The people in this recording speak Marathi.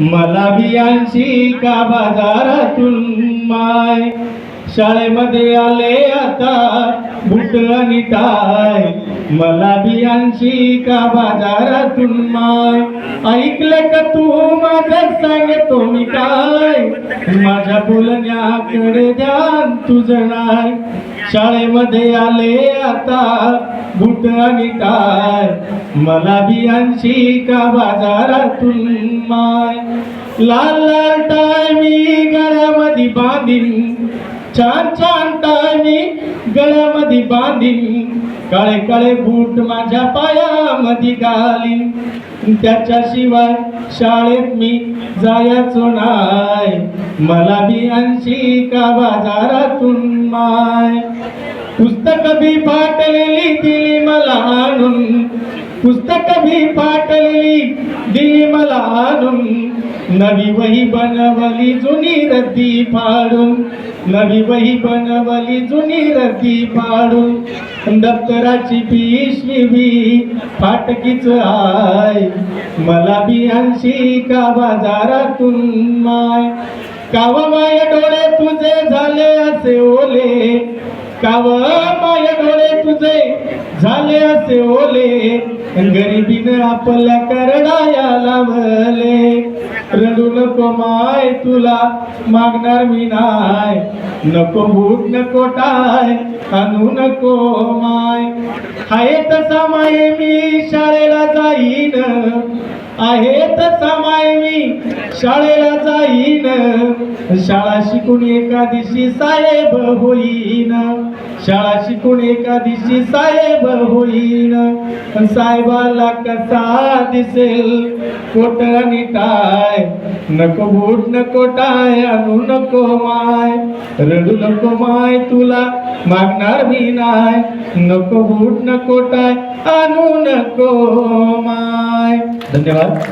मला बियांशी का बाजारातून माय. शाळेमध्ये आले आता बुट आणि टाय. मला बियांशी का बाजारातून माय? ऐकलं का तू माझं? सांगतो मी काय? माझ्या बोलण्याकडे ध्यान तुझं नाय शाळेमध्ये आले आता बुट आणि टाय. मला बियांशी का बाजारातून माय? लाल लाल टाय मी घरामध्ये बांधीन. छान छान टाय गळ्यामध्ये बांधीन. काळे काळे बूट माझ्या पायामध्ये घालीन. त्याच्याशिवाय शाळेत मी जायचो नाय मला बियांशी का बाजारातून माय. पुस्तक बी फाटलेली दिली मला आणून. पुस्तक बी मला आणून नवी वही बनवली जुनी रद्दी फाडून. नवी वही बनवली जुनी रद्दी फाडून. दप्तराची पिशवी बी फाटकीच आय मला बियांशी का बाजारातून माय. काव माय डोळे तुझे झाले असे ओले. काव माय डोळे तुझे झाले असे ओले. गरिबीनं आपल्या करडाया लावले रडू नको माय तुला मागणार मी नाय नको बूट नको टाय आणू नको माय. आहे तसा माय मी शाळेला जाईन. आहेत समाय माय मी. शाळेला जाईन. शाळा शिकून एका दिवशी साहेब होईन. शाळा शिकून एका दिवशी साहेब होईन. साहेबाला कसा दिसेल? कोट आणि टाय नको बूट नको टाय आणू नको माय. रडू नको माय तुला मागणार मी नाय नको बूट नको टाय आणू नको माय. धन्यवाद.